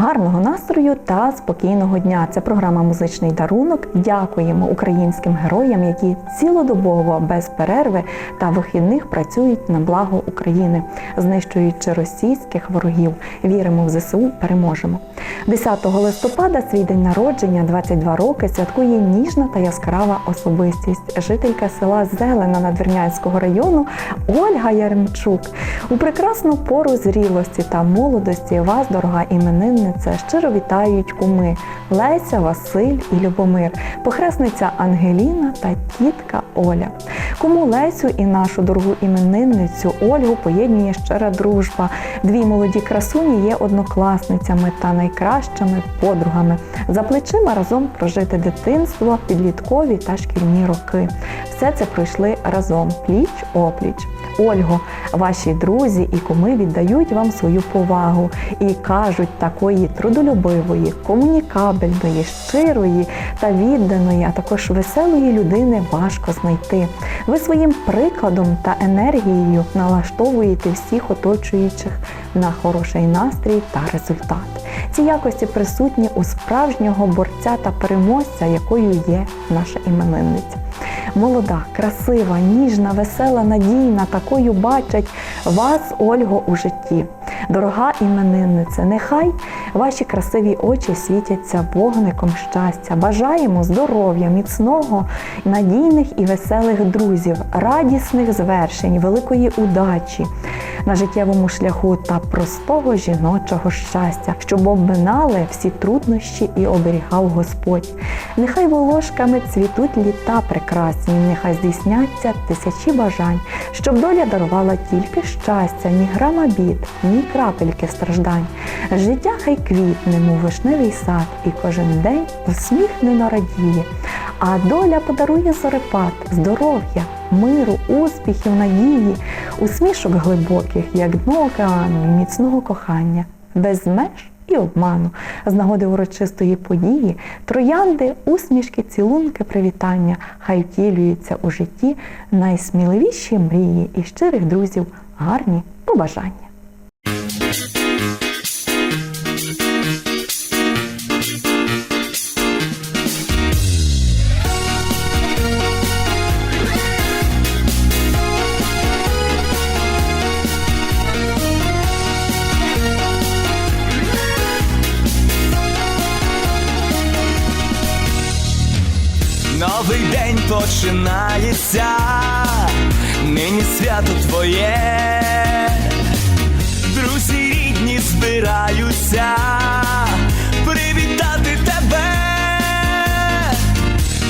Гарного настрою та спокійного дня. Це програма Музичний дарунок. Дякуємо українським героям, які цілодобово без перерви та вихідних працюють на благо України, знищуючи російських ворогів. Віримо в ЗСУ, переможемо. 10 листопада свій день народження, 22 роки, святкує ніжна та яскрава особистість, жителька села Зелена Надвірнянського району Ольга Яремчук. У прекрасну пору зрілості та молодості вас, дорога іменинниця, щиро вітають куми Леся, Василь і Любомир, похресниця Ангеліна та тітка Оля. Кому Лесю і нашу дорогу іменинницю Ольгу поєднує щира дружба. Дві молоді красуні є однокласницями та найкращими подругами. За плечима разом прожити дитинство, підліткові та шкільні роки. Все це пройшли разом пліч опліч. Ольго, ваші друзі і куми віддають вам свою повагу і кажуть, такої трудолюбивої, комунікабельної, щирої та відданої, а також веселої людини важко знайти. Ви своїм прикладом та енергією налаштовуєте всіх оточуючих на хороший настрій та результат. Ці якості присутні у справжнього борця та переможця, якою є наша іменинниця. Молода, красива, ніжна, весела, надійна, такою бачать вас, Ольго, у житті. Дорога іменинниця, нехай ваші красиві очі світяться вогником щастя. Бажаємо здоров'я, міцного, надійних і веселих друзів, радісних звершень, великої удачі на життєвому шляху та простого жіночого щастя, щоб обминали всі труднощі і оберігав Господь. Нехай волошками цвітуть літа прекрасні, нехай здійсняться тисячі бажань, щоб доля дарувала тільки щастя, ні грама бід, ні крапельки страждань. Життя хай квітне, мов вишневий сад, і кожен день усміхнено радіє. А доля подарує зорепад, здоров'я, миру, успіхів, надії, усмішок глибоких, як дно океану, і міцного кохання, без меж і обману. З нагоди урочистої події, троянди, усмішки, цілунки, привітання, хай втілюються у житті найсміливіші мрії і щирих друзів, гарні побажання. Починається, нині свято твоє, друзі рідні збираються, привітати тебе,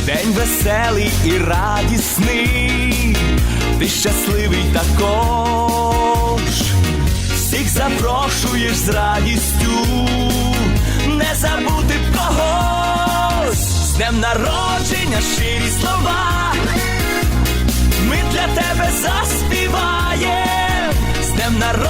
день веселий і радісний, ти щасливий також, всіх запрошуєш з радістю, не забути когось, з днем щирі слова. Ми для тебе заспіваєм, з днем народження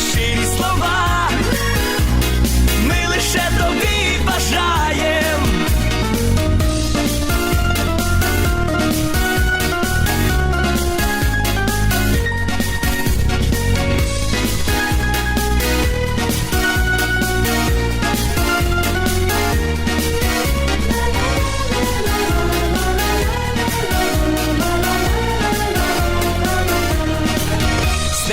народження